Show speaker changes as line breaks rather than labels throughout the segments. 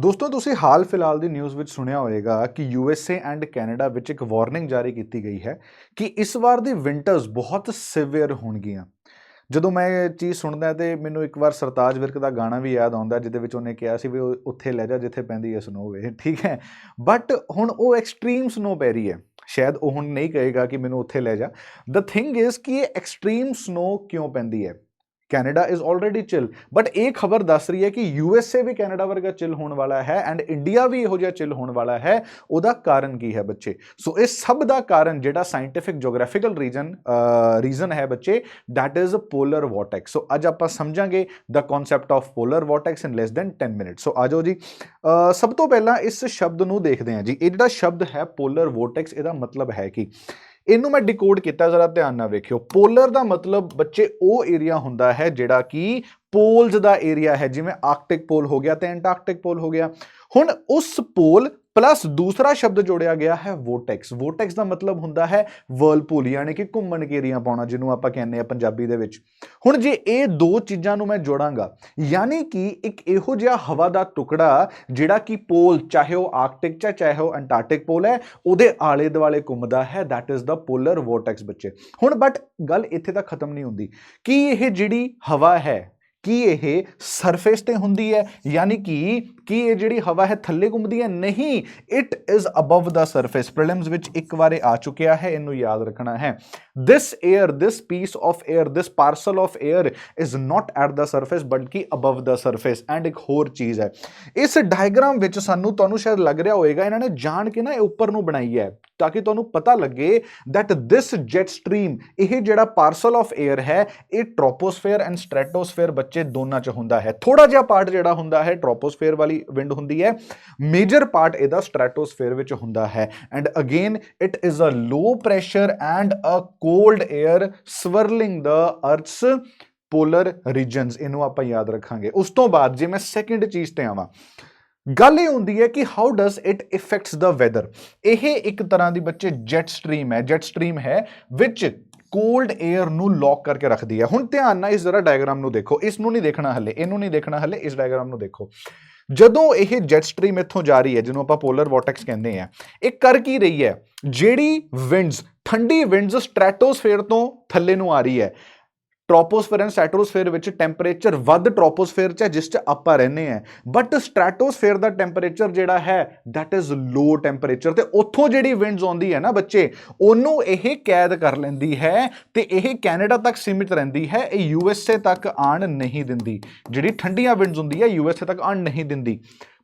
ਦੋਸਤੋ, ਤੁਸੀਂ ਹਾਲ ਫਿਲਹਾਲ ਦੀ ਨਿਊਜ਼ ਵਿੱਚ ਸੁਣਿਆ ਹੋਵੇਗਾ ਕਿ ਯੂਐਸਏ ਐਂਡ ਕੈਨੇਡਾ ਵਿੱਚ ਇੱਕ ਵਾਰਨਿੰਗ ਜਾਰੀ ਕੀਤੀ ਗਈ ਹੈ ਕਿ ਇਸ ਵਾਰ ਦੀ ਵਿੰਟਰਸ ਬਹੁਤ ਸਿਵੀਅਰ ਹੋਣਗੀਆਂ। ਜਦੋਂ ਮੈਂ ਇਹ ਚੀਜ਼ ਸੁਣਦਾ ਤੇ ਮੈਨੂੰ ਇੱਕ ਵਾਰ ਸਰਤਾਜ ਵਿਰਕ ਦਾ ਗਾਣਾ ਵੀ ਯਾਦ ਆਉਂਦਾ, ਜਿਹਦੇ ਵਿੱਚ ਉਹਨੇ ਕਿਹਾ ਸੀ ਵੀ ਉਹ ਉੱਥੇ ਲੈ ਜਾ ਜਿੱਥੇ ਪੈਂਦੀ ਹੈ ਸਨੋ ਵੇ, ਠੀਕ ਹੈ? ਬਟ ਹੁਣ ਉਹ ਐਕਸਟ੍ਰੀਮ ਸਨੋ ਪੈ ਰਹੀ ਹੈ। ਸ਼ਾਇਦ ਉਹ ਹੁਣ ਨਹੀਂ ਕਹੇਗਾ ਕਿ ਮੈਨੂੰ ਉੱਥੇ ਲੈ ਜਾ। ਦ ਥਿੰਗ ਇਜ਼ ਕਿ ਇਹ ਐਕਸਟ੍ਰੀਮ ਸਨੋ ਕਿਉਂ ਪੈਂਦੀ ਹੈ? Canada is already chill but ਇਹ ਖਬਰ ਦੱਸ ਰਹੀ ਹੈ ਕਿ ਯੂ ਐੱਸ ਏ ਵੀ ਕੈਨੇਡਾ ਵਰਗਾ ਚਿਲ ਹੋਣ ਵਾਲਾ ਹੈ ਐਂਡ ਇੰਡੀਆ ਵੀ ਇਹੋ ਜਿਹਾ ਚਿਲ ਹੋਣ ਵਾਲਾ ਹੈ। ਉਹਦਾ ਕਾਰਨ ਕੀ ਹੈ ਬੱਚੇ? ਸੋ ਇਹ ਸਭ ਦਾ ਕਾਰਨ ਜਿਹੜਾ ਸਾਇੰਟਿਫਿਕ ਜੀਓਗ੍ਰਾਫੀਕਲ ਰੀਜਨ ਰੀਜ਼ਨ ਹੈ ਬੱਚੇ, that is a polar vortex. So ਅੱਜ ਆਪਾਂ ਸਮਝਾਂਗੇ the concept of polar vortex in less than 10 minutes. So ਆਜੋ ਜੀ। ਸਭ ਤੋਂ ਪਹਿਲਾਂ ਇਸ ਸ਼ਬਦ ਨੂੰ ਦੇਖਦੇ ਹਾਂ ਜੀ। ਇਹ ਜਿਹੜਾ ਸ਼ਬਦ ਹੈ ਪੋਲਰ vortex, ਇਹਦਾ ਮਤਲਬ ਹੈ ਕਿ? ਇਹਨੂੰ ਮੈਂ ਡਿਕੋਡ ਕੀਤਾ, ਜ਼ਰਾ ਧਿਆਨ ਨਾਲ ਵੇਖਿਓ। ਪੋਲਰ ਦਾ ਮਤਲਬ ਬੱਚੇ ਉਹ ਏਰੀਆ ਹੁੰਦਾ ਹੈ ਜਿਹੜਾ ਕਿ ਪੋਲਸ ਦਾ ਏਰੀਆ ਹੈ, ਜਿਵੇਂ ਆਰਕਟਿਕ ਪੋਲ ਹੋ ਗਿਆ ਤੇ ਐਂਟਾਰਕਟਿਕ ਪੋਲ ਹੋ ਗਿਆ। ਹੁਣ ਉਸ ਪੋਲ ਪਲੱਸ ਦੂਸਰਾ ਸ਼ਬਦ ਜੋੜਿਆ ਗਿਆ ਹੈ ਵੋਟੈਕਸ ਵੋਟੈਕਸ ਦਾ ਮਤਲਬ ਹੁੰਦਾ ਹੈ ਵਰਲਪੂਲ ਯਾਨੀ ਕਿ ਘੁੰਮਣ ਘੇਰੀਆਂ ਪਾਉਣਾ ਜਿਹਨੂੰ ਆਪਾਂ ਕਹਿੰਦੇ ਆ ਪੰਜਾਬੀ ਦੇ ਵਿੱਚ। ਹੁਣ ਜੇ ਇਹ ਦੋ ਚੀਜ਼ਾਂ ਨੂੰ ਮੈਂ ਜੋੜਾਂਗਾ ਯਾਨੀ ਕਿ ਇੱਕ ਇਹੋ ਜਿਹਾ ਹਵਾ ਦਾ ਟੁਕੜਾ ਜਿਹੜਾ ਕਿ ਪੋਲ ਚਾਹੇ ਉਹ ਆਰਕਟਿਕ ਚ ਹੈ, ਚਾਹੇ ਉਹ ਅੰਟਾਰਕਟਿਕ ਪੋਲ ਹੈ ਉਹਦੇ ਆਲੇ ਦੁਆਲੇ ਘੁੰਮਦਾ ਹੈ that is the polar vortex ਬੱਚੇ। ਹੁਣ ਬਟ ਗੱਲ ਇੱਥੇ ਤੱਕ ਖਤਮ ਨਹੀਂ ਹੁੰਦੀ। ਕੀ ਇਹ ਜਿਹੜੀ ਹਵਾ ਹੈ ਕੀ ਇਹ ਸਰਫੇਸ ਤੇ ਹੁੰਦੀ ਹੈ ਯਾਨੀ ਕਿ ਕਿ ਇਹ ਜਿਹੜੀ ਹਵਾ ਹੈ ਥੱਲੇ ਘੁੰਮਦੀ ਹੈ? ਨਹੀਂ it is above the surface prelims ਵਿੱਚ ਇੱਕ ਵਾਰੇ ਆ ਚੁੱਕਿਆ ਹੈ, ਇਹਨੂੰ ਯਾਦ ਰੱਖਣਾ ਹੈ। This air, this piece of air, this parcel of air is not at the surface, ਬਲਕਿ above the surface. And ਇੱਕ ਹੋਰ ਚੀਜ਼ ਹੈ। ਇਸ ਡਾਇਗਰਾਮ ਵਿੱਚ ਸਾਨੂੰ ਤੁਹਾਨੂੰ ਸ਼ਾਇਦ ਲੱਗ ਰਿਹਾ ਹੋਵੇਗਾ, ਇਹਨਾਂ ਨੇ ਜਾਣ ਕੇ ਨਾ ਇਹ ਉੱਪਰ ਨੂੰ ਬਣਾਈ ਹੈ, ਤਾਂ ਕਿ ਤੁਹਾਨੂੰ ਪਤਾ ਲੱਗੇ that this jet stream, ਇਹ ਜਿਹੜਾ ਪਾਰਸਲ ਆਫ 에ਅਰ ਹੈ, ਇਹ ਟ੍ਰੋਪੋਸਫੇਅਰ ਐਂਡ ਸਟ੍ਰੈਟੋਸਫੇਅਰ ਬੱਚੇ ਦੋਨਾਂ 'ਚ ਹੁੰਦਾ ਹੈ। ਥੋੜਾ ਜਿਹਾ ਪਾਰਟ ਜਿਹੜਾ ਹੁੰਦਾ ਹੈ ਟ੍ਰੋਪੋਸਫੇਅਰ ਵਾਲੀ ਵਿੰਡ ਹੁੰਦੀ ਹੈ। ਮੇਜਰ ਪਾਰਟ ਇਹਦਾ ਸਟ੍ਰੈਟੋਸਫੇਅਰ ਵਿੱਚ ਹੁੰਦਾ ਹੈ। And again it is a low pressure and a cold air swirling the earth's polar regions ਇਹਨੂੰ ਆਪਾਂ ਯਾਦ ਰੱਖਾਂਗੇ। ਉਸ ਤੋਂ ਬਾਅਦ ਜੇ ਮੈਂ ਸੈਕਿੰਡ ਚੀਜ਼ ਤੇ ਆਵਾਂ, ਗੱਲ ਇਹ ਹੁੰਦੀ ਹੈ ਕਿ how does it affects the weather ਇਹ ਇੱਕ ਤਰ੍ਹਾਂ ਦੀ ਬੱਚੇ ਜੈਟ ਸਟ੍ਰੀਮ ਹੈ। ਜੈਟ ਸਟ੍ਰੀਮ ਹੈ ਵਿੱਚ ਕੋਲਡ 에ਅਰ ਨੂੰ ਲੌਕ ਕਰਕੇ ਰੱਖਦੀ ਹੈ। ਹੁਣ ਧਿਆਨ ਨਾਲ ਇਸ ਜ਼ਰਾ ਡਾਇਗਰਾਮ ਨੂੰ ਦੇਖੋ। ਇਸ ਨੂੰ ਨਹੀਂ ਦੇਖਣਾ ਹਲੇ, ਇਹਨੂੰ ਨਹੀਂ ਦੇਖਣਾ ਹਲੇ, ਇਸ ਡਾਇਗਰਾਮ ਨੂੰ ਦੇਖੋ। ਜਦੋਂ ਇਹ ਜੈਟ ਸਟ੍ਰੀਮ ਇੱਥੋਂ ਜਾ ਰਹੀ ਹੈ, ਜਿਹਨੂੰ ਆਪਾਂ ਪੋਲਰ ਵੋਰਟੈਕਸ ਕਹਿੰਦੇ ਆ ਇਹ ਕਰ ਕੀ ਰਹੀ ਹੈ? ਜਿਹੜੀ ਵਿੰਡਸ ਠੰਡੀ ਵਿੰਡਸ ਸਟ੍ਰੈਟੋਸਫੇਅਰ ਤੋਂ ਥੱਲੇ ਨੂੰ ਆ ਰਹੀ ਹੈ। ਟ੍ਰੋਪੋਸਫੇਅਰ ਐਂਡ ਸਟ੍ਰੈਟੋਸਫੇਅਰ ਵਿੱਚ ਟੈਂਪਰੇਚਰ ਵੱਧ ਟ੍ਰੋਪੋਸਫੇਅਰ 'ਚ ਹੈ, ਜਿਸ 'ਚ ਆਪਾਂ ਰਹਿੰਦੇ ਆ ਬਟ ਸਟ੍ਰੈਟੋਸਫੇਅਰ ਦਾ ਟੈਂਪਰੇਚਰ ਜਿਹੜਾ ਹੈ, that ਇਜ਼ ਲੋ ਟੈਂਪਰੇਚਰ ਤੇ ਉੱਥੋਂ ਜਿਹੜੀ ਵਿੰਡਸ ਆਉਂਦੀ ਹੈ ਨਾ ਬੱਚੇ, ਉਹਨੂੰ ਇਹ ਕੈਦ ਕਰ ਲੈਂਦੀ ਹੈ ਤੇ ਇਹ ਕੈਨੇਡਾ ਤੱਕ ਸੀਮਿਤ ਰਹਿੰਦੀ ਹੈ, ਇਹ ਯੂਐਸਏ ਤੱਕ ਆਣ ਨਹੀਂ ਦਿੰਦੀ। ਜਿਹੜੀ ਠੰਡੀਆਂ ਵਿੰਡਸ ਹੁੰਦੀ ਹੈ ਯੂਐਸਏ ਤੱਕ ਆਣ ਨਹੀਂ ਦਿੰਦੀ।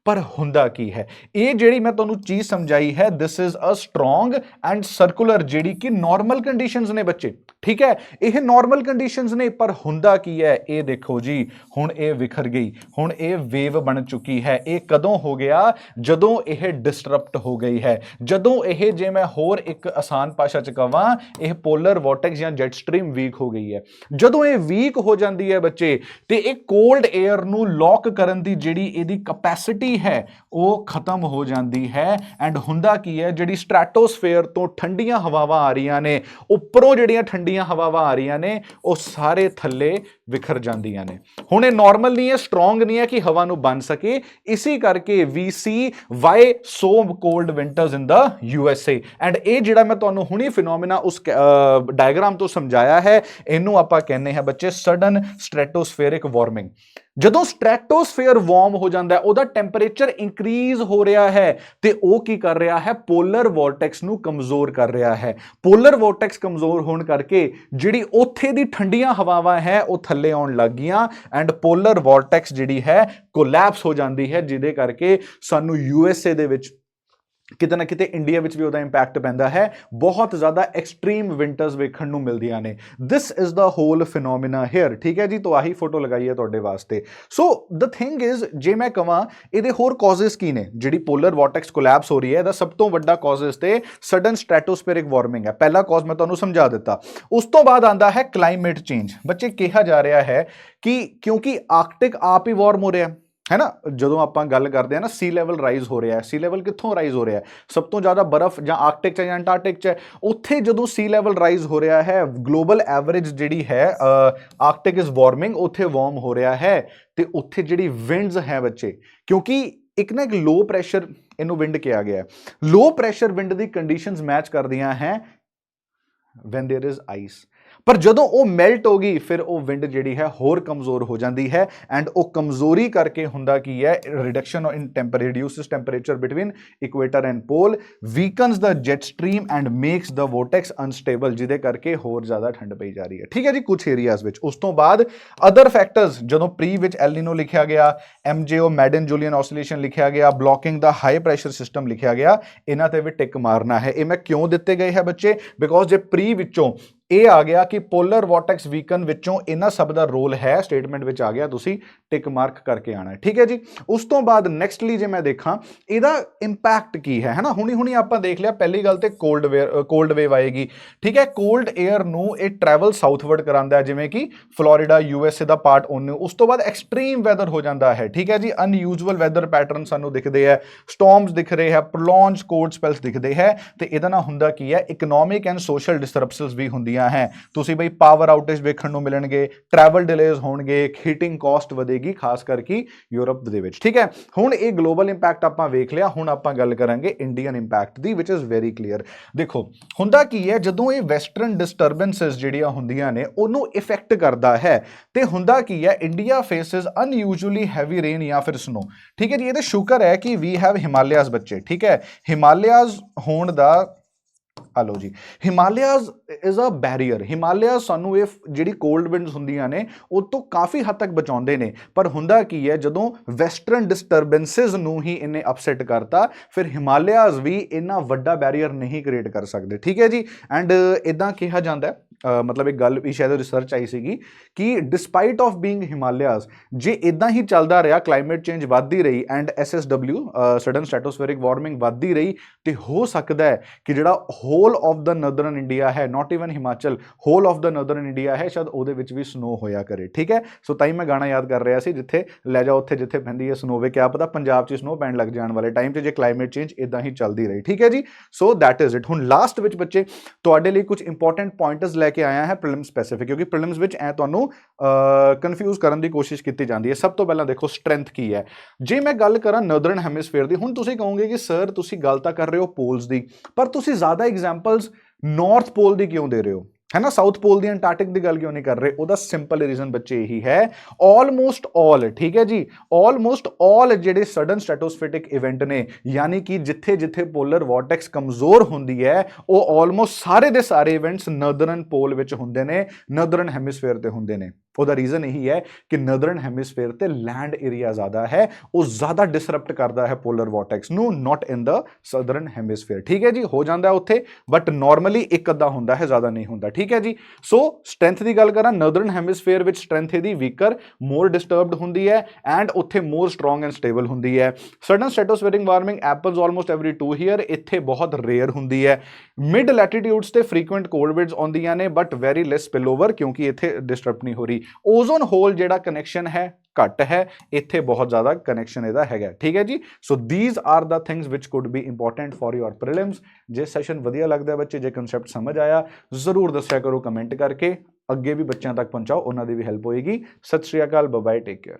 ਪਰ ਹੁੰਦਾ ਕੀ ਹੈ? ਇਹ ਜਿਹੜੀ ਮੈਂ ਤੁਹਾਨੂੰ ਚੀਜ਼ ਸਮਝਾਈ ਹੈ this is a strong and circular ਜਿਹੜੀ ਕਿ ਨਾਰਮਲ ਕੰਡੀਸ਼ਨਸ ਨੇ ਬੱਚੇ, ਠੀਕ ਹੈ? ਇਹ ਨਾਰਮਲ ਕੰਡੀਸ਼ਨਸ ਨੇ, ਪਰ ਹੁੰਦਾ ਕੀ ਹੈ? ਇਹ ਦੇਖੋ ਜੀ, ਹੁਣ ਇਹ ਵਿਖਰ ਗਈ, ਹੁਣ ਇਹ ਵੇਵ ਬਣ ਚੁੱਕੀ ਹੈ, ਇਹ ਕਦੋਂ ਹੋ ਗਿਆ? ਜਦੋਂ ਇਹ ਡਿਸਟਰਪਟ ਹੋ ਗਈ ਹੈ, ਜਦੋਂ ਇਹ ਜੇ ਮੈਂ ਹੋਰ ਇੱਕ ਆਸਾਨ ਭਾਸ਼ਾ ਚ ਕਹਾਂ ਇਹ ਪੋਲਰ ਵੋਰਟੈਕਸ ਜਾਂ ਜੈਟ ਸਟ੍ਰੀਮ ਵੀਕ ਹੋ ਗਈ ਹੈ। ਜਦੋਂ ਇਹ ਵੀਕ ਹੋ ਜਾਂਦੀ ਹੈ ਬੱਚੇ, ਤੇ ਇਹ ਕੋਲਡ 에ਅਰ ਨੂੰ ਲੌਕ ਕਰਨ ਦੀ ਜਿਹੜੀ ਇਹਦੀ ਕਪੈਸਿਟੀ ਹੈ, ਉਹ ਖਤਮ ਹੋ ਜਾਂਦੀ ਹੈ। ਐਂਡ ਹੁੰਦਾ ਕੀ ਹੈ, ਜਿਹੜੀ ਸਟ੍ਰੈਟੋਸਫੇਅਰ ਤੋਂ ਠੰਡੀਆਂ ਹਵਾਵਾਂ ਆ ਰਹੀਆਂ ਨੇ, ਉੱਪਰੋਂ ਜਿਹੜੀਆਂ ਠੰਡੀਆਂ ਹਵਾਵਾਂ ਆ ਰਹੀਆਂ ਨੇ, ਉਹ ਸਾਰੇ ਥੱਲੇ ਵਿਖਰ ਜਾਂਦੀਆਂ ਨੇ। ਹੁਣ ਇਹ ਨਾਰਮਲ ਨਹੀਂ ਹੈ ਸਟਰੋਂਗ ਨਹੀਂ ਹੈ ਕਿ ਹਵਾ ਨੂੰ ਬੰਨ ਸਕੇ। ਇਸੇ ਕਰਕੇ ਵੀ ਸੀ why so cold winters in the U S A and ਇਹ ਜਿਹੜਾ ਮੈਂ ਤੁਹਾਨੂੰ ਹੁਣੀ ਫਿਨੋਮੀਨਾ ਉਸ ਡਾਇਗਰਾਮ ਤੋਂ ਸਮਝਾਇਆ ਹੈ, ਇਹਨੂੰ ਆਪਾਂ ਕਹਿੰਦੇ ਹਾਂ ਬੱਚੇ ਸਡਨ ਸਟ੍ਰੈਟੋਸਫੇਰਿਕ ਵਾਰਮਿੰਗ ਜਦੋਂ ਸਟ੍ਰੈਟੋਸਫੇਅਰ ਵਾਰਮ ਹੋ ਜਾਂਦਾ ਹੈ, ਉਹਦਾ ਟੈਂਪਰੇਚਰ ਇਨਕਰੀਜ਼ ਹੋ ਰਿਹਾ ਹੈ, ਤੇ ਉਹ ਕੀ ਕਰ ਰਿਹਾ ਹੈ? ਪੋਲਰ ਵੋਰਟੈਕਸ ਨੂੰ ਕਮਜ਼ੋਰ ਕਰ ਰਿਹਾ ਹੈ। ਪੋਲਰ ਵੋਰਟੈਕਸ ਕਮਜ਼ੋਰ ਹੋਣ ਕਰਕੇ ਜਿਹੜੀ ਉੱਥੇ ਦੀ ਠੰਡੀਆਂ ਹਵਾਵਾਂ ਹੈ, ਉਹ ਥੱਲੇ ਆਉਣ ਲੱਗ ਗਈਆਂ ਐਂਡ ਪੋਲਰ ਵੋਰਟੈਕਸ ਜਿਹੜੀ ਹੈ ਕੋਲੈਪਸ ਹੋ ਜਾਂਦੀ ਹੈ, ਜਿਹਦੇ ਕਰਕੇ ਸਾਨੂੰ ਯੂਐਸਏ ਦੇ ਵਿੱਚ ਕਿਤੇ ਨਾ ਕਿਤੇ ਇੰਡੀਆ ਵਿੱਚ ਵੀ ਉਹਦਾ ਇੰਪੈਕਟ ਪੈਂਦਾ ਹੈ। ਬਹੁਤ ਜ਼ਿਆਦਾ ਐਕਸਟ੍ਰੀਮ ਵਿੰਟਰਸ ਵੇਖਣ ਨੂੰ ਮਿਲਦੀਆਂ ਨੇ। This is the whole phenomena here ਠੀਕ ਹੈ ਜੀ? ਤੋਂ ਆਹੀ ਫੋਟੋ ਲਗਾਈ ਹੈ ਤੁਹਾਡੇ ਵਾਸਤੇ। ਸੋ ਦ ਥਿੰਗ ਇਜ਼ ਜੇ ਮੈਂ ਕਹਾਂ ਇਹਦੇ ਹੋਰ ਕਾਜ਼ਸ ਕੀ ਨੇ? ਜਿਹੜੀ ਪੋਲਰ ਵੋਰਟੈਕਸ ਕੋਲੈਪਸ ਹੋ ਰਹੀ ਹੈ, ਇਹਦਾ ਸਭ ਤੋਂ ਵੱਡਾ ਕਾਜ਼ਸ ਤੇ ਸਡਨ ਸਟ੍ਰੈਟੋਸਫੇਰਿਕ ਵਾਰਮਿੰਗ ਹੈ। ਪਹਿਲਾ ਕਾਜ਼ ਮੈਂ ਤੁਹਾਨੂੰ ਸਮਝਾ ਦਿੱਤਾ। ਉਸ ਤੋਂ ਬਾਅਦ ਆਂਦਾ ਹੈ ਕਲਾਈਮੇਟ ਚੇਂਜ ਬੱਚੇ, ਕਿਹਾ ਜਾ ਰਿਹਾ ਹੈ ਕਿ ਕਿਉਂਕਿ ਆਰਕਟਿਕ ਆਪ ਹੀ ਵਾਰਮ ਹੋ ਰਿਹਾ। ਹੈ ਹੈ ਨਾ? ਜਦੋਂ ਆਪਾਂ ਗੱਲ ਕਰਦੇ ਆ ਨਾ ਸੀ ਲੈਵਲ ਰਾਈਜ਼ ਹੋ ਰਿਹਾ ਹੈ। ਸੀ ਲੈਵਲ ਕਿੱਥੋਂ ਰਾਈਜ਼ ਹੋ ਰਿਹਾ ਹੈ? ਸਭ ਤੋਂ ਜ਼ਿਆਦਾ ਬਰਫ਼ ਜਾਂ ਆਰਕਟਿਕ ਚ ਜਾਂ ਅੰਟਾਰਕਟਿਕ ਚ ਹੈ, ਉੱਥੇ ਜਦੋਂ ਸੀ ਲੈਵਲ ਰਾਈਜ਼ ਹੋ ਰਿਹਾ ਹੈ ਗਲੋਬਲ ਐਵਰੇਜ ਜਿਹੜੀ ਹੈ ਆਰਕਟਿਕ ਇਜ਼ ਵਾਰਮਿੰਗ ਉੱਥੇ ਵਾਰਮ ਹੋ ਰਿਹਾ ਹੈ ਤੇ ਉੱਥੇ ਜਿਹੜੀ ਵਿੰਡਸ ਹੈ ਬੱਚੇ ਕਿਉਂਕਿ ਇੱਕ ਨਾ ਇੱਕ ਲੋ ਪ੍ਰੈਸ਼ਰ ਇਹਨੂੰ ਵਿੰਡ ਕਿਹਾ ਗਿਆ ਹੈ। ਲੋ ਪ੍ਰੈਸ਼ਰ ਵਿੰਡ ਦੀ ਕੰਡੀਸ਼ਨਸ ਮੈਚ ਕਰਦੀਆਂ ਹੈ when there is ice ਪਰ ਜਦੋਂ ਉਹ ਮੈਲਟ ਹੋ ਗਈ, ਫਿਰ ਉਹ ਵਿੰਡ ਜਿਹੜੀ ਹੈ ਹੋਰ ਕਮਜ਼ੋਰ ਹੋ ਜਾਂਦੀ ਹੈ ਐਂਡ ਉਹ ਕਮਜ਼ੋਰੀ ਕਰਕੇ ਹੁੰਦਾ ਕੀ ਹੈ? Reduction in temper reduces temperature between equator and pole weakens the jet stream and makes the vortex unstable ਜਿਹਦੇ ਕਰਕੇ ਹੋਰ ਜ਼ਿਆਦਾ ਠੰਡ ਪਈ ਜਾ ਰਹੀ ਹੈ। ਠੀਕ ਹੈ ਜੀ ਕੁਝ ਏਰੀਆਜ਼ ਵਿੱਚ। ਉਸ ਤੋਂ ਬਾਅਦ ਅਦਰ ਫੈਕਟਰਸ ਜਦੋਂ ਪ੍ਰੀ ਵਿੱਚ ਐਲਨੀਨੋ ਲਿਖਿਆ ਗਿਆ ਐਮਜੀਓ ਮੈਡਨ ਜੂਲੀਅਨ ਆਸੋਲੇਸ਼ਨ ਲਿਖਿਆ ਗਿਆ ਬਲੋਕਿੰਗ ਦਾ ਹਾਈ ਪ੍ਰੈਸ਼ਰ ਸਿਸਟਮ ਲਿਖਿਆ ਗਿਆ, ਇਹਨਾਂ ਤੇ ਵੀ ਟਿਕ ਮਾਰਨਾ ਹੈ। ਇਹ ਮੈਂ ਕਿਉਂ ਦਿੱਤੇ ਗਏ ਹੈ ਬੱਚੇ? ਬਿਕੋਜ਼ ਜੇ ਪ੍ਰੀ ਵਿੱਚੋਂ ਇਹ ਆ ਗਿਆ ਕਿ ਪੋਲਰ ਵੋਰਟੈਕਸ ਵੀਕਨ ਵਿੱਚੋਂ ਇਹਨਾਂ ਸਭ ਦਾ ਰੋਲ ਹੈ ਸਟੇਟਮੈਂਟ ਵਿੱਚ ਆ ਗਿਆ, ਤੁਸੀਂ ਟਿਕ ਮਾਰਕ ਕਰਕੇ ਆਣਾ ਹੈ। ਠੀਕ ਹੈ ਜੀ? ਉਸ ਤੋਂ ਬਾਅਦ ਨੈਕਸਟਲੀ ਜੇ ਮੈਂ ਦੇਖਾਂ, ਇਹਦਾ ਇੰਪੈਕਟ ਕੀ ਹੈ, ਹੈਨਾ? ਹੁਣੀ ਹੁਣੀ ਆਪਾਂ ਦੇਖ ਲਿਆ, ਪਹਿਲੀ ਗੱਲ ਤੇ ਕੋਲਡ ਵੇਅਰ ਕੋਲਡ ਵੇਵ ਆਏਗੀ। ਠੀਕ ਹੈ? ਕੋਲਡ 에ਅਰ ਨੂੰ ਇਹ ਟਰੈਵਲ ਸਾਊਥਵਰਡ ਕਰਾਂਦਾ ਹੈ, ਜਿਵੇਂ ਕਿ ਫਲੋਰੀਡਾ ਯੂ ਐੱਸ ਏ ਦਾ ਪਾਰਟ ਉਹਨੂੰ ਉਸ ਤੋਂ ਬਾਅਦ ਐਕਸਟ੍ਰੀਮ ਵੈਦਰ ਹੋ ਜਾਂਦਾ ਹੈ। ਠੀਕ ਹੈ ਜੀ? ਅਨਯੂਜੂਅਲ ਵੈਦਰ ਪੈਟਰਨ ਸਾਨੂੰ ਦਿਖਦੇ ਹੈ। ਸਟਾਰਮਸ ਦਿਖ ਰਹੇ ਹੈ ਪ੍ਰੋਲੌਂਗਡ ਕੋਲਡ ਸਪੈਲਸ ਦਿਖਦੇ ਹੈ। ਤੇ ਇਹਦਾ ਨਾਲ ਹੁੰਦਾ ਕੀ ਹੈ? ਇਕਨੋਮਿਕ ਐਂਡ ਸੋਸ਼ਲ ਡਿਸਰਪਸ਼ਨਸ ਵੀ ਹੁੰਦੀਆਂ ਹੈ। ਤੁਸੀਂ ਬਈ ਪਾਵਰ ਆਊਟੇਜ ਵੇਖਣ ਨੂੰ ਮਿਲਣਗੇ ਟਰੈਵਲ ਡਿਲੇਜ਼ ਹੋਣਗੇ ਹੀਟਿੰਗ ਕਾਸਟ ਵਧੇਗੀ, ਖਾਸ ਕਰਕੇ ਯੂਰਪ ਦੇ ਵਿੱਚ। ਠੀਕ ਹੈ? ਹੁਣ ਇਹ ਗਲੋਬਲ ਇੰਪੈਕਟ ਆਪਾਂ ਵੇਖ ਲਿਆ, ਹੁਣ ਆਪਾਂ ਗੱਲ ਕਰਾਂਗੇ ਇੰਡੀਅਨ ਇੰਪੈਕਟ ਦੀ ਵਿਚ ਇਜ਼ ਵੈਰੀ ਕਲੀਅਰ ਦੇਖੋ, ਹੁੰਦਾ ਕੀ ਹੈ, ਜਦੋਂ ਇਹ ਵੈਸਟਰਨ ਡਿਸਟਰਬੈਂਸਸ ਜਿਹੜੀਆਂ ਹੁੰਦੀਆਂ ਨੇ, ਉਹਨੂੰ ਇਫੈਕਟ ਕਰਦਾ ਹੈ, ਤੇ ਹੁੰਦਾ ਕੀ ਹੈ India faces unusually heavy rain ਜਾਂ ਫਿਰ ਸਨੋ ਠੀਕ ਹੈ ਜੀ? ਇਹਦੇ ਸ਼ੁਕਰ ਹੈ ਕਿ ਵੀ ਹੈਵ ਹਿਮਾਲਿਆਸ ਬੱਚੇ, ਠੀਕ ਹੈ? ਹਿਮਾਲਿਆਸ ਹੋਣ ਦਾ ਆ ਲਓ ਜੀ। Himalayas is a barrier Himalaya ਸਾਨੂੰ ਇਹ ਜਿਹੜੀ ਕੋਲਡ ਵਿੰਡਸ ਹੁੰਦੀਆਂ ਨੇ, ਉਹ ਤੋਂ ਕਾਫੀ ਹੱਦ ਤੱਕ ਬਚਾਉਂਦੇ ਨੇ। ਪਰ ਹੁੰਦਾ ਕੀ ਹੈ, ਜਦੋਂ ਵੈਸਟਰਨ ਡਿਸਟਰਬੈਂਸਸ ਨੂੰ ਹੀ ਇਹਨੇ ਅਪਸੈਟ ਕਰਤਾ, ਫਿਰ ਹਿਮਾਲਿਆਸ ਵੀ ਇੰਨਾ ਵੱਡਾ ਬੈਰੀਅਰ ਨਹੀਂ ਕ੍ਰੀਏਟ ਕਰ ਸਕਦੇ। ਠੀਕ ਹੈ ਜੀ? ਐਂਡ ਇਦਾਂ ਕਿਹਾ ਜਾਂਦਾ ਹੈ ਮਤਲਬ ਇੱਕ ਗੱਲ ਵੀ ਸ਼ਾਇਦ ਰਿਸਰਚ ਆਈ ਸੀਗੀ ਕਿ ਡਿਸਪਾਈਟ ਆਫ ਬੀਇੰਗ ਹਿਮਾਲਿਆਸ ਜੇ ਇਦਾਂ ਹੀ ਚੱਲਦਾ ਰਿਹਾ ਕਲਾਈਮੇਟ ਚੇਂਜ ਵੱਧਦੀ ਰਹੀ and SSW sudden stratospheric warming ਵੱਧਦੀ ਰਹੀ, ਤੇ ਹੋ ਸਕਦਾ ਹੈ ਕਿ ਜਿਹੜਾ whole of the northern India ਹੈ not even Himachal whole of the northern India ਹੈ, ਸ਼ਾਇਦ ਉਹਦੇ ਵਿੱਚ ਵੀ ਸਨੋ ਹੋਇਆ ਕਰੇ, ਠੀਕ ਹੈ? ਸੋ ਤਾਂ ਹੀ ਮੈਂ ਗਾਣਾ ਯਾਦ ਕਰ ਰਿਹਾ ਸੀ, ਜਿੱਥੇ, ਲੈ ਜਾ ਉੱਥੇ, ਜਿੱਥੇ ਪੈਂਦੀ ਹੈ ਸਨੋ ਵੇ ਕਿਆ ਪਤਾ ਪੰਜਾਬ 'ਚ ਸਨੋ ਪੈਣ ਲੱਗ ਜਾਣ ਵਾਲੇ ਟਾਈਮ 'ਚ ਜੇ ਕਲਾਈਮੇਟ ਚੇਂਜ ਇਦਾਂ ਹੀ ਚੱਲਦੀ ਰਹੀ, ਠੀਕ ਹੈ ਜੀ? ਸੋ ਦੈਟ ਇਜ਼ ਇਟ ਹੁਣ ਲਾਸਟ ਵਿੱਚ ਬੱਚੇ, ਤੁਹਾਡੇ ਲਈ ਕੁਝ ਇੰਪੋਰਟੈਂਟ ਪੁਆਇੰਟਸ ਲੈ ਕੇ ਆਇਆ ਹੈ ਪ੍ਰੀਲਿਮ ਸਪੈਸੀਫਿਕ ਕਿਉਂਕਿ ਪ੍ਰੀਲਿਮਸ ਵਿੱਚ ਐ ਤੁਹਾਨੂੰ ਕਨਫਿਊਜ਼ ਕਰਨ ਦੀ ਕੋਸ਼ਿਸ਼ ਕੀਤੀ ਜਾਂਦੀ ਹੈ। ਸਭ ਤੋਂ ਪਹਿਲਾਂ ਦੇਖੋ ਸਟਰੈਂਥ ਕੀ ਹੈ। ਜੇ ਮੈਂ ਗੱਲ ਕਰਾਂ ਨਦਰਨ ਹੈਮਿਸਫੇਅਰ ਦੀ, ਹੁਣ ਤੁਸੀਂ ਕਹੋਗੇ ਕਿ ਸਰ ਤੁਸੀਂ ਗੱਲ ਤਾਂ ਕਰ ਰਹੇ ਹੋ ਪੋਲਸ ਦੀ, ਪਰ ਤੁਸੀਂ ਜ਼ਿਆਦਾ ਐਗਜ਼ਾਮਪਲਸ ਨਾਰਥ ਪੋਲ ਦੀ ਕਿਉਂ ਦੇ ਰਹੇ ਹੋ? ਹੈ ਨਾ? ਸਾਊਥ ਪੋਲ ਦੀ ਅੰਟਾਰਕਟਿਕ ਦੀ ਗੱਲ ਕਿਉਂ ਨਹੀਂ ਕਰ ਰਹੇ? ਉਹਦਾ ਸਿੰਪਲ ਰੀਜ਼ਨ ਬੱਚੇ ਇਹੀ ਹੈ। ਆਲਮੋਸਟ ਆਲ ਠੀਕ ਹੈ ਜੀ? ਆਲਮੋਸਟ ਆਲ ਜਿਹੜੇ ਸਡਨ ਸਟ੍ਰੈਟੋਸਫੈਰਿਕ ਇਵੈਂਟ ਨੇ, ਯਾਨੀ ਕਿ ਜਿੱਥੇ ਜਿੱਥੇ ਪੋਲਰ ਵੋਰਟੈਕਸ ਕਮਜ਼ੋਰ ਹੁੰਦੀ ਹੈ, ਉਹ ਆਲਮੋਸਟ ਸਾਰੇ ਦੇ ਸਾਰੇ ਇਵੈਂਟਸ ਨਦਰਨ ਪੋਲ ਵਿੱਚ ਹੁੰਦੇ ਨੇ ਨਦਰਨ ਹੈਮਿਸਫੇਅਰ ਤੇ ਹੁੰਦੇ ਨੇ। ਉਹਦਾ ਰੀਜ਼ਨ ਇਹੀ ਹੈ ਕਿ ਨਦਰਨ ਹੈਮਿਸਫੇਅਰ ਤੇ ਲੈਂਡ ਏਰੀਆ ਜ਼ਿਆਦਾ ਹੈ, ਉਹ ਜ਼ਿਆਦਾ ਡਿਸਰਪਟ ਕਰਦਾ ਹੈ ਪੋਲਰ ਵੋਰਟੈਕਸ ਨੂੰ ਨਾਟ ਇਨ ਦਾ ਸਦਰਨ ਹੈਮਿਸਫੇਅਰ ਠੀਕ ਹੈ ਜੀ, ਹੋ ਜਾਂਦਾ ਉੱਥੇ ਬਟ ਨਾਰਮਲੀ ਇੱਕ ਅੱਧਾ ਹੁੰਦਾ ਹੈ, ਜ਼ਿਆਦਾ ਨਹੀਂ ਹੁੰਦਾ। ਠੀਕ ਹੈ ਜੀ ਸੋ ਸਟਰੈਂਥ ਦੀ ਗੱਲ ਕਰਾਂ ਨਦਰਨ ਹੈਮਿਸਫੇਅਰ ਵਿੱਚ ਸਟਰੈਂਥ ਇਹਦੀ ਵੀਕਰ ਮੋਰ ਡਿਸਟਰਬਡ ਹੁੰਦੀ ਹੈ ਐਂਡ ਉੱਥੇ ਮੋਰ ਸਟਰੋਂਗ ਐਂਡ ਸਟੇਬਲ ਹੁੰਦੀ ਹੈ। Sudden stratospheric warming happens almost every 2 here ਇੱਥੇ ਬਹੁਤ ਰੇਅਰ ਹੁੰਦੀ ਹੈ। ਮਿਡ ਲੈਟੀਟਿਊਡਸ ਤੇ ਫ੍ਰੀਕੁਐਂਟ ਕੋਲਡ ਵਿੰਡਸ ਆਉਂਦੀਆਂ ਨੇ ਬਟ ਵੈਰੀ ਲੈਸ ਸਪਿਲਓਵਰ ਕਿਉਂਕਿ ਇੱਥੇ ਡਿਸਟਰਬ ਨਹੀਂ ਹੋ ਰਹੀ। ਓਜ਼ੋਨ ਹੋਲ ਜਿਹੜਾ ਕਨੈਕਸ਼ਨ ਹੈ, ਘੱਟ ਹੈ, ਇੱਥੇ ਬਹੁਤ ਜ਼ਿਆਦਾ ਕਨੈਕਸ਼ਨ ਇਹਦਾ ਹੈਗਾ ਠੀਕ ਹੈ ਜੀ? So these are the things which could be important for your prelims ਜੇ ਸੈਸ਼ਨ ਵਧੀਆ ਲੱਗਦਾ ਬੱਚੇ, ਜੇ ਕਨਸੈਪਟ ਸਮਝ ਆਇਆ, ਜ਼ਰੂਰ ਦੱਸਿਆ ਕਰੋ ਕਮੈਂਟ ਕਰਕੇ। ਅੱਗੇ ਵੀ ਬੱਚਿਆਂ ਤੱਕ ਪਹੁੰਚਾਓ, ਉਹਨਾਂ ਦੀ ਵੀ ਹੈਲਪ ਹੋਏਗੀ। ਸਤਿ ਸ਼੍ਰੀ ਅਕਾਲ ਬਾਏ ਟੇਕ ਕੇਅਰ